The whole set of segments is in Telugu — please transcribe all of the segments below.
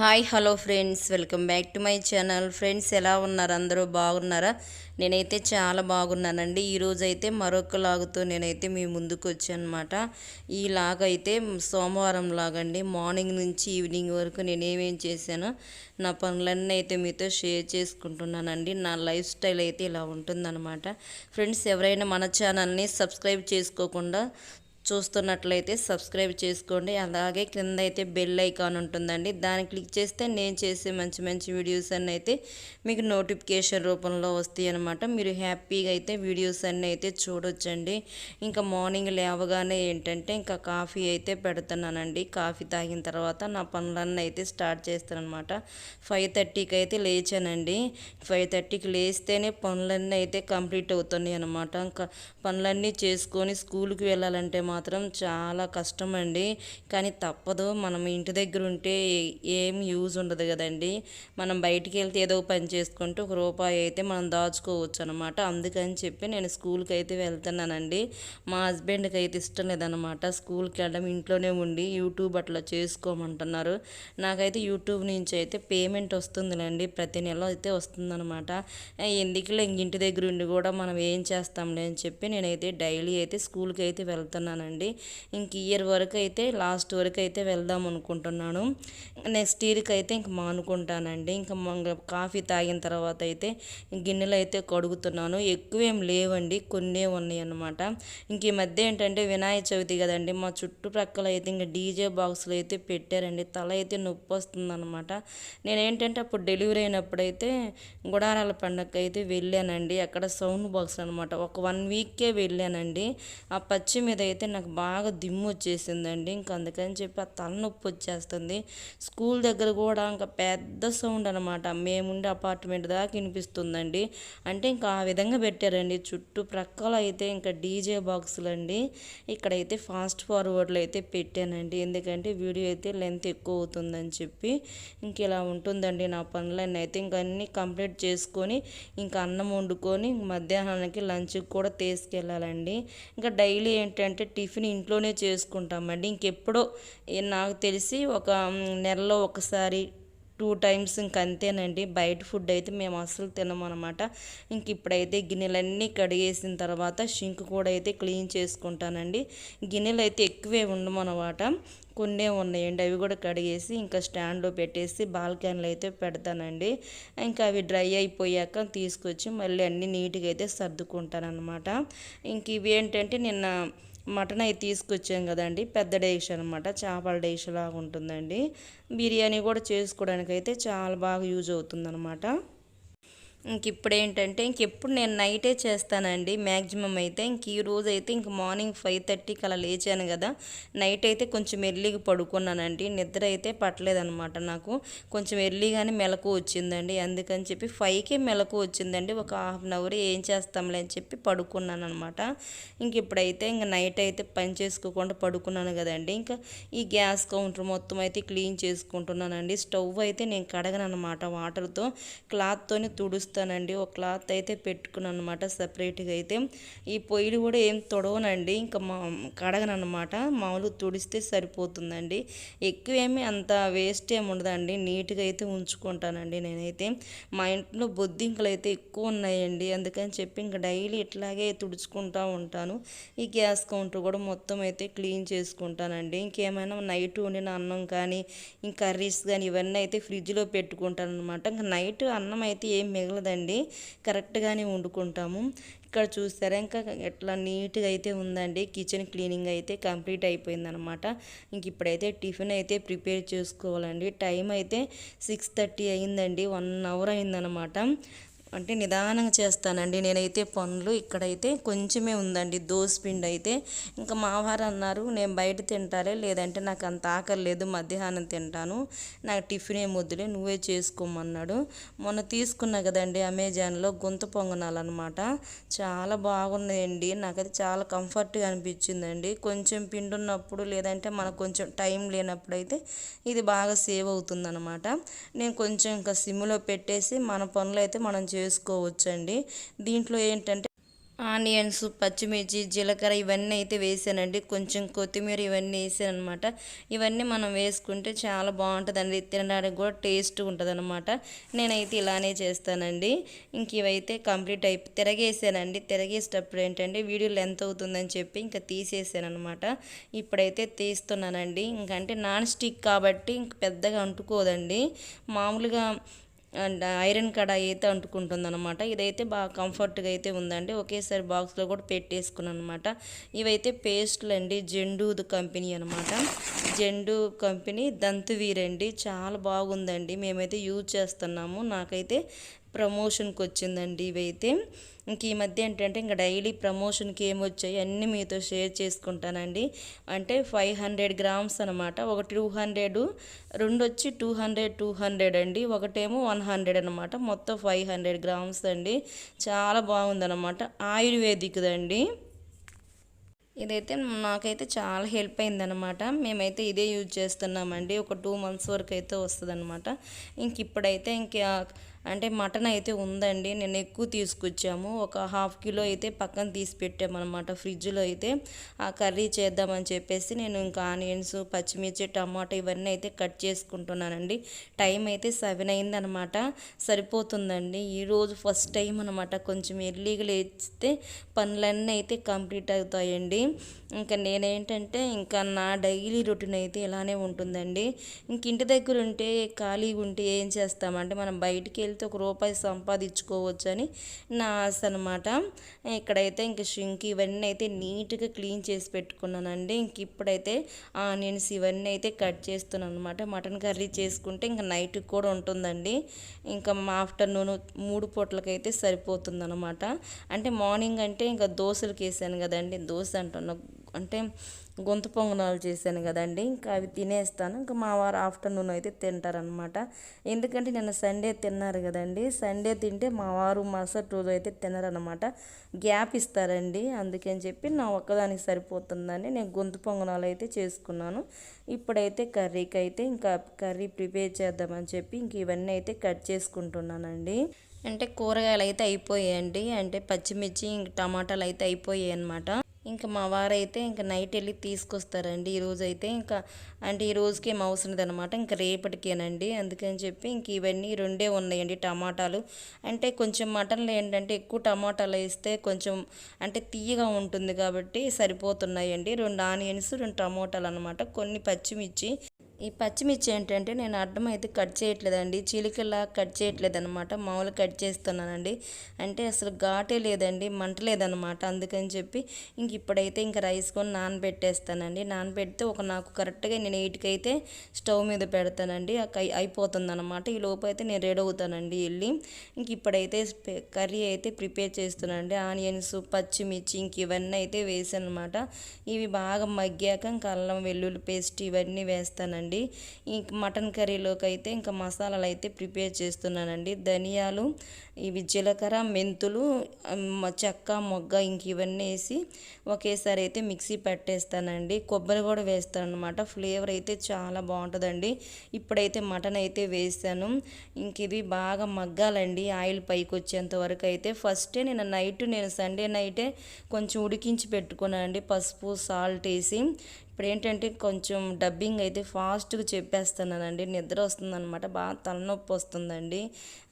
Hi hello friends. Welcome back to my channel. Friends ఎలా ఉన్నారు? అందరూ బాగున్నారా? నేనైతే చాలా బాగున్నానండి. ఈరోజు అయితే మరొక లాగుతో నేనైతే మీ ముందుకు వచ్చానమాట. ఈ లాగ్ అయితే సోమవారం లాగండి. మార్నింగ్ నుంచి ఈవినింగ్ వరకు నేను ఏమేం చేశానో నా పనులన్నీ అయితే మీతో షేర్ చేసుకుంటున్నానండి. నా లైఫ్ స్టైల్ అయితే ఇలా ఉంటుందన్నమాట. ఫ్రెండ్స్ ఎవరైనా మన ఛానల్ని సబ్స్క్రైబ్ చేసుకోకుండా చూస్తున్నట్లయితే సబ్స్క్రైబ్ చేసుకోండి. అలాగే క్రింద అయితే బెల్ ఐకాన్ ఉంటుందండి. దాన్ని క్లిక్ చేస్తే నేను చేసే మంచి మంచి వీడియోస్ అన్నీ అయితే మీకు నోటిఫికేషన్ రూపంలో వస్తాయి అనమాట మీరు హ్యాపీగా అయితే వీడియోస్ అన్నీ అయితే చూడొచ్చండి. ఇంకా మార్నింగ్ లేవగానే ఏంటంటే ఇంకా కాఫీ అయితే పెడుతున్నానండి. కాఫీ తాగిన తర్వాత నా పనులన్నీ అయితే స్టార్ట్ చేస్తాను అనమాట ఫైవ్ థర్టీకి అయితే లేచానండి. ఫైవ్ థర్టీకి లేస్తేనే పనులన్నీ అయితే కంప్లీట్ అవుతున్నాయి అనమాట ఇంకా పనులన్నీ చేసుకొని స్కూల్కి వెళ్ళాలంటే మాత్రం మాత్రం చాలా కష్టం అండి కానీ తప్పదు. మనం ఇంటి దగ్గర ఉంటే ఏం యూజ్ ఉండదు కదండి. మనం బయటికి వెళ్తే ఏదో పని చేసుకుంటూ ఒక రూపాయి అయితే మనం దాచుకోవచ్చు అనమాట అందుకని చెప్పి నేను స్కూల్కి అయితే వెళ్తున్నానండి. మా హస్బెండ్కి అయితే ఇష్టం లేదనమాట. స్కూల్కి వెళ్ళడం ఇంట్లోనే ఉండి యూట్యూబ్ అట్లా చేసుకోమంటున్నారు. నాకైతే యూట్యూబ్ నుంచి అయితే పేమెంట్ వస్తుందిలేండి. ప్రతి నెల అయితే వస్తుందనమాట. ఎందుకులే ఇంటి దగ్గర ఉండి కూడా మనం ఏం చేస్తాంలే అని చెప్పి నేనైతే డైలీ అయితే స్కూల్కి అయితే వెళ్తున్నానండి. అండి ఇంక ఇయర్ వరకు అయితే లాస్ట్ వరకు అయితే వెళ్దాం అనుకుంటున్నాను. నెక్స్ట్ ఇయర్కి అయితే ఇంక మానుకుంటానండి. ఇంకా కాఫీ తాగిన తర్వాత అయితే గిన్నెలు అయితే కడుగుతున్నాను. ఎక్కువేం లేవండి కొన్నే ఉన్నాయి అన్నమాట ఇంక ఈ మధ్య ఏంటంటే వినాయక చవితి కదండి మా చుట్టుప్రక్కల అయితే ఇంకా డీజే బాక్సులు అయితే పెట్టారండి. తల అయితే నొప్పి వస్తుందన్నమాట నేను ఏంటంటే అప్పుడు డెలివరీ అయినప్పుడు అయితే గుడారాల పండగ అయితే వెళ్ళానండి. అక్కడ సౌండ్ బాక్స్ అనమాట ఒక వన్ వీక్కే వెళ్ళానండి. ఆ పచ్చి మీద అయితే నాకు బాగా దిమ్ము వచ్చేసిందండి. ఇంకా అందుకని చెప్పి ఆ తలనొప్పి వచ్చేస్తుంది. స్కూల్ దగ్గర కూడా ఇంకా పెద్ద సౌండ్ అనమాట మేముండే అపార్ట్మెంట్ దాకా వినిపిస్తుందండి. అంటే ఇంకా ఆ విధంగా పెట్టారండి. చుట్టుప్రక్కల అయితే ఇంకా డీజే బాక్సులు అండి ఇక్కడైతే ఫాస్ట్ ఫార్వర్డ్లో అయితే పెట్టానండి. ఎందుకంటే వీడియో అయితే లెంత్ ఎక్కువ అవుతుందని చెప్పి ఇంక ఇలా ఉంటుందండి నా పనులన్నీ అయితే. ఇంక అన్నీ కంప్లీట్ చేసుకొని ఇంకా అన్నం వండుకొని మధ్యాహ్నానికి లంచ్కి కూడా తీసుకెళ్ళాలండి. ఇంకా డైలీ ఏంటంటే టిఫిన్ ఇంట్లోనే చేసుకుంటామండి. ఇంకెప్పుడో నాకు తెలిసి ఒక నెలలో ఒకసారి టూ టైమ్స్ ఇంక అంతేనండి. బయట ఫుడ్ అయితే మేము అసలు తినమనమాట. ఇంక ఇప్పుడైతే గిన్నెలన్నీ కడిగేసిన తర్వాత షింక్ కూడా అయితే క్లీన్ చేసుకుంటానండి. గిన్నెలు అయితే ఎక్కువే ఉండమన్నమాట కొన్నే ఉన్నాయండి. అవి కూడా కడిగేసి ఇంకా స్టాండ్లో పెట్టేసి బాల్కనీలో అయితే పెడతానండి. ఇంకా అవి డ్రై అయిపోయాక తీసుకొచ్చి మళ్ళీ అన్నీ నీట్గా అయితే సర్దుకుంటానమాట ఇంక ఇవి ఏంటంటే నిన్న మటన్ అయితే తీసుకొచ్చాం కదండి. పెద్ద డేష్ అనమాట చేపల డేష్ లాగా ఉంటుందండి. బిర్యానీ కూడా చేసుకోవడానికి అయితే చాలా బాగా యూజ్ అవుతుందన్నమాట. ఇంక ఇప్పుడు ఏంటంటే ఇంకెప్పుడు నేను నైటే చేస్తానండి. మ్యాక్సిమం అయితే ఇంక ఈ రోజు అయితే ఇంక మార్నింగ్ ఫైవ్ థర్టీకి అలా లేచాను కదా. నైట్ అయితే కొంచెం ఎర్లీగా పడుకున్నానండి. నిద్ర అయితే పట్టలేదనమాట నాకు. కొంచెం ఎర్లీగానే మెలకు వచ్చిందండి. అందుకని చెప్పి ఫైవ్కే మెలకు వచ్చిందండి. ఒక హాఫ్ అన్ అవర్ ఏం చేస్తాంలే అని చెప్పి పడుకున్నాను అనమాట ఇంక ఇప్పుడైతే ఇంక నైట్ అయితే పని చేసుకోకుండా పడుకున్నాను కదండి. ఇంకా ఈ గ్యాస్ కౌంటర్ మొత్తం అయితే క్లీన్ చేసుకుంటున్నానండి. స్టవ్ అయితే నేను కడగను అనమాట వాటర్తో. క్లాత్తోనే తుడుస్తాను తుడుస్తానండి ఒక క్లాత్ అయితే పెట్టుకున్నాను అనమాట సపరేట్గా అయితే. ఈ పొయ్యిలు కూడా ఏం తొడవనండి. ఇంకా మా కడగనమాట మామూలుగా తుడిస్తే సరిపోతుందండి. ఎక్కువేమీ అంత వేస్ట్ ఏమి ఉండదండి. నీట్గా అయితే ఉంచుకుంటానండి నేనైతే. మా ఇంట్లో బొద్దింకలు అయితే ఎక్కువ ఉన్నాయండి. అందుకని చెప్పి ఇంకా డైలీ ఇట్లాగే తుడుచుకుంటూ ఉంటాను. ఈ గ్యాస్ కౌంటర్ కూడా మొత్తం అయితే క్లీన్ చేసుకుంటానండి. ఇంకేమైనా నైట్ వండిన అన్నం కానీ ఇంకా కర్రీస్ కానీ ఇవన్నీ అయితే ఫ్రిడ్జ్లో పెట్టుకుంటాను అనమాట ఇంకా నైట్ అన్నం అయితే ఏం మిగలదు ఉండదండి. కరెక్ట్గానే వండుకుంటాము. ఇక్కడ చూస్తారా ఇంకా ఎట్లా నీట్గా అయితే ఉందండి. కిచెన్ క్లీనింగ్ అయితే కంప్లీట్ అయిపోయిందనమాట ఇంక ఇప్పుడైతే టిఫిన్ అయితే ప్రిపేర్ చేసుకోవాలండి. టైం అయితే సిక్స్ థర్టీ అయిందండి. వన్ అవర్ అయిందనమాట అంటే నిదానంగా చేస్తానండి. నేనైతే పనులు ఇక్కడైతే కొంచెమే ఉందండి. దోశ పిండి అయితే. ఇంకా మావారు అన్నారు నేను బయట తింటారే లేదంటే నాకు అంత ఆకలి లేదు మధ్యాహ్నం తింటాను. నాకు టిఫిన్ ఏం వద్దులే నువ్వే చేసుకోమన్నాడు. మొన్న తీసుకున్నా కదండి అమెజాన్లో గొంతు పొంగనాలన్నమాట. చాలా బాగున్నాయండి. నాకైతే చాలా కంఫర్ట్గా అనిపించిందండి. కొంచెం పిండి ఉన్నప్పుడు లేదంటే మనకు కొంచెం టైం లేనప్పుడు అయితే ఇది బాగా సేవ్ అవుతుందన్నమాట. నేను కొంచెం ఇంకా సిమ్లో పెట్టేసి మన పనులు అయితే మనం చేసుకోవచ్చండి. దీంట్లో ఏంటంటే ఆనియన్స్ పచ్చిమిర్చి జీలకర్ర ఇవన్నీ అయితే వేసానండి. కొంచెం కొత్తిమీర ఇవన్నీ వేసాను అనమాట ఇవన్నీ మనం వేసుకుంటే చాలా బాగుంటుందండి. తినడానికి కూడా టేస్ట్ ఉంటుంది అనమాట నేనైతే ఇలానే చేస్తానండి. ఇంక ఇవైతే కంప్లీట్ అయిపో తిరగేసానండి. తిరగేసేటప్పుడు ఏంటంటే వీడియో లెంత్ అవుతుందని చెప్పి ఇంకా తీసేసాను అనమాట ఇప్పుడైతే తీస్తున్నానండి. ఇంకంటే నాన్ స్టిక్ కాబట్టి ఇంక పెద్దగా అంటుకోదండి. మామూలుగా అండ్ ఐరన్ కడాయి అయితే అంటుకుంటుంది అనమాట ఇదైతే బాగా కంఫర్ట్గా అయితే ఉందండి. ఒకేసారి బాక్స్లో కూడా పెట్టేసుకున్నాను అనమాట ఇవైతే పేస్ట్లు అండి జెండూది కంపెనీ అనమాట జెండు కంపెనీ దంతువీరండి. చాలా బాగుందండి. మేమైతే యూజ్ చేస్తున్నాము. నాకైతే ప్రమోషన్కి వచ్చిందండి ఇవైతే. ఇంక ఈ మధ్య ఏంటంటే ఇంకా డైలీ ప్రమోషన్కి ఏమొచ్చాయి అన్నీ మీతో షేర్ చేసుకుంటానండి. అంటే ఫైవ్ హండ్రెడ్ గ్రామ్స్ అనమాట. ఒక టూ హండ్రెడ్ రెండు వచ్చి టూ హండ్రెడ్ టూ హండ్రెడ్ అండి. ఒకటేమో వన్ హండ్రెడ్ అనమాట. మొత్తం ఫైవ్ హండ్రెడ్ గ్రామ్స్ అండి. చాలా బాగుందన్నమాట ఆయుర్వేదిక్దండి. ఇదైతే నాకైతే చాలా హెల్ప్ అయిందనమాట. మేమైతే ఇదే యూజ్ చేస్తున్నామండి. ఒక టూ మంత్స్ వరకు అయితే వస్తుంది అనమాట ఇంక ఇప్పుడైతే ఇంకా అంటే మటన్ అయితే ఉందండి. నేను ఎక్కువ తీసుకొచ్చాము. ఒక హాఫ్ కిలో అయితే పక్కన తీసి పెట్టామన్నమాట. ఫ్రిడ్జ్లో అయితే ఆ కర్రీ చేద్దామని చెప్పేసి నేను ఇంకా ఆనియన్స్ పచ్చిమిర్చి టమాటా ఇవన్నీ అయితే కట్ చేసుకుంటున్నానండి. టైం అయితే సెవెన్ అయిందనమాట సరిపోతుందండి. ఈరోజు ఫస్ట్ టైం అనమాట కొంచెం ఎర్లీగా లేస్తే పనులన్నీ అయితే కంప్లీట్ అవుతాయండి. ఇంకా నేనేంటంటే ఇంకా నా డైలీ రొటీన్ అయితే ఇలానే ఉంటుందండి. ఇంక ఇంటి దగ్గర ఉంటే ఖాళీగా ఉంటే ఏం చేస్తామంటే మనం బయటికి వెళ్తే ఒక రూపాయి సంపాదించుకోవచ్చని నా ఆశ అనమాట ఇక్కడైతే ఇంక షింక్ ఇవన్నీ అయితే నీట్గా క్లీన్ చేసి పెట్టుకున్నానండి. ఇంక ఇప్పుడైతే ఆనియన్స్ ఇవన్నీ అయితే కట్ చేస్తున్నాను అనమాట మటన్ కర్రీ చేసుకుంటే ఇంకా నైట్కి కూడా ఉంటుందండి. ఇంకా ఆఫ్టర్నూన్ మూడు పూటలకైతే సరిపోతుంది అనమాట అంటే మార్నింగ్ అంటే ఇంకా దోశలకు వేసాను కదండి. దోశ అంటున్నా అంటే గొంతు పొంగనాలు చేశాను కదండి ఇంకా అవి తినేస్తాను. ఇంకా మా వారు ఆఫ్టర్నూన్ అయితే తింటారనమాట ఎందుకంటే నిన్న సండే తిన్నారు కదండి సండే తింటే మా వారు మరుసటి రోజు అయితే తినరనమాట గ్యాప్ ఇస్తారండి అందుకని చెప్పి నా ఒక్కదానికి సరిపోతుందని నేను గొంతు పొంగనాలు అయితే చేసుకున్నాను. ఇప్పుడైతే కర్రీకి అయితే ఇంకా కర్రీ ప్రిపేర్ చేద్దామని చెప్పి ఇంక ఇవన్నీ అయితే కట్ చేసుకుంటున్నానండి. అంటే కూరగాయలు అయితే అయిపోయాయండి అంటే పచ్చిమిర్చి ఇంక టమాటాలు అయితే అయిపోయాయి అనమాట ఇంకా మా వారైతే ఇంకా నైట్ వెళ్ళి తీసుకొస్తారండి. ఈరోజు అయితే ఇంకా అంటే ఈ రోజుకి ఏం అవసరం అనమాట ఇంకా రేపటికేనండి. అందుకని చెప్పి ఇంక ఇవన్నీ రెండే ఉన్నాయండి టమాటాలు. అంటే కొంచెం మటన్లో ఏంటంటే ఎక్కువ టమాటాలు వేస్తే కొంచెం అంటే తీయగా ఉంటుంది కాబట్టి సరిపోతున్నాయండి. రెండు ఆనియన్స్ రెండు టమాటాలు అనమాట కొన్ని పచ్చిమిర్చి ఈ పచ్చిమిర్చి ఏంటంటే నేను అడ్డం అయితే కట్ చేయట్లేదండి. చిలికలా కట్ చేయట్లేదు అనమాట మామూలు కట్ చేస్తున్నానండి. అంటే అసలు ఘాటే లేదండి మంట లేదనమాట అందుకని చెప్పి ఇంక ఇప్పుడైతే ఇంక రైస్ కొని నానబెట్టేస్తానండి. నానబెడితే ఒక నాకు కరెక్ట్గా నేను ఎయిట్కి అయితే స్టవ్ మీద పెడతానండి. అయిపోతుంది అనమాట ఈ లోపు అయితే నేను రెడీ అవుతానండి వెళ్ళి. ఇంక ఇప్పుడైతే కర్రీ అయితే ప్రిపేర్ చేస్తున్నానండి. ఆనియన్స్ పచ్చిమిర్చి ఇంక ఇవన్నీ అయితే వేసాను అనమాట ఇవి బాగా మగ్గాక ఇంకా అల్లం వెల్లుల్లి పేస్ట్ ఇవన్నీ వేస్తానండి. అండి ఈ మటన్ కర్రీలోకి అయితే ఇంకా మసాలాలు అయితే ప్రిపేర్ చేస్తున్నానండి. ధనియాలు ఇవి జీలకర్ర మెంతులు చెక్క మొగ్గ ఇంక ఇవన్నీ వేసి ఒకేసారి అయితే మిక్సీ పెట్టేస్తానండి. కొబ్బరి కూడా వేస్తాను అనమాట ఫ్లేవర్ అయితే చాలా బాగుంటుందండి. ఇప్పుడైతే మటన్ అయితే వేసాను. ఇంక ఇది బాగా మగ్గాలండి. ఆయిల్ పైకి వచ్చేంత వరకు అయితే ఫస్టే నేను నైట్ నేను సండే నైటే కొంచెం ఉడికించి పెట్టుకున్నానండి. పసుపు సాల్ట్ వేసి ఇప్పుడు ఏంటంటే కొంచెం డబ్బింగ్ అయితే ఫాస్ట్గా చెప్పేస్తున్నానండి. నిద్ర వస్తుందన్నమాట. బాగా తలనొప్పి వస్తుందండి.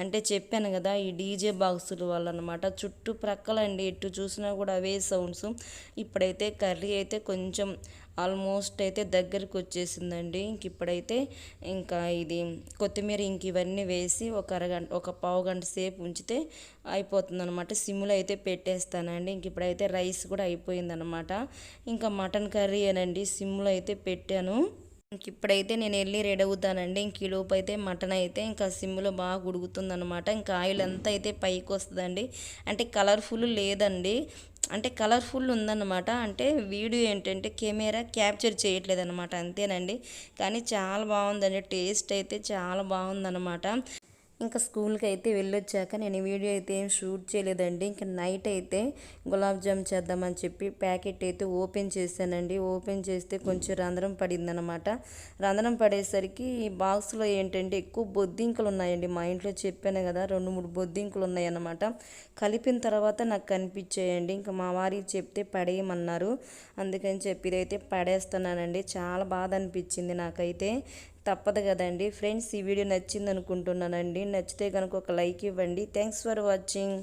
అంటే చెప్పాను కదా ఈ డీజే బాక్సుల వల్ల అనమాట చుట్టుప్రక్కలండి ఎటు చూసినా కూడా అవే సౌండ్స్. ఇప్పుడైతే కర్రీ అయితే కొంచెం ఆల్మోస్ట్ అయితే దగ్గరికి వచ్చేసిందండి. ఇంక ఇప్పుడైతే ఇంకా ఇది కొత్తిమీర ఇంక ఇవన్నీ వేసి ఒక అరగంట ఒక పావు గంట సేపు ఉంచితే అయిపోతుంది అనమాట సిమ్లో అయితే పెట్టేస్తానండి. ఇంక ఇప్పుడైతే రైస్ కూడా అయిపోయిందనమాట ఇంకా మటన్ కర్రీ అనండి. సిమ్లో అయితే పెట్టాను. ఇంక ఇప్పుడైతే నేను వెళ్ళి రెడీ అవుతానండి. ఇంక ఈ అయితే మటన్ అయితే ఇంకా సిమ్లో బాగా ఉడుకుతుందనమాట ఇంకా ఆయిల్ అంతా అయితే పైకి వస్తుందండి. అంటే కలర్ఫుల్ లేదండి. అంటే కలర్ఫుల్ ఉందన్నమాట. అంటే వీడియో ఏంటంటే కెమెరా క్యాప్చర్ చేయట్లేదు అనమాట అంతేనండి. కానీ చాలా బాగుందండి. టేస్ట్ అయితే చాలా బాగుందన్నమాట. ఇంకా స్కూల్కి అయితే వెళ్ళొచ్చాక నేను వీడియో అయితే ఏం షూట్ చేయలేదండి. ఇంకా నైట్ అయితే గులాబ్ జామ్ చేద్దామని చెప్పి ప్యాకెట్ అయితే ఓపెన్ చేశానండి. ఓపెన్ చేస్తే కొంచెం రంధ్రం పడిందనమాట రంధ్రం పడేసరికి ఈ బాక్స్లో ఏంటంటే ఎక్కువ బొద్దింకలు ఉన్నాయండి. మా ఇంట్లో చెప్పాను కదా రెండు మూడు బొద్దింకలు ఉన్నాయన్నమాట. కలిపిన తర్వాత నాకు కనిపించాయండి. ఇంకా మా వారికి చెప్తే పడేయమన్నారు. అందుకని చెప్పి ఇదైతే పడేస్తున్నానండి. చాలా బాధ అనిపించింది నాకైతే. తప్పదు కదండి. ఫ్రెండ్స్ ఈ వీడియో నచ్చింది అనుకుంటున్నానండి నచ్చితే కనుక ఒక లైక్ ఇవ్వండి. Thanks for watching.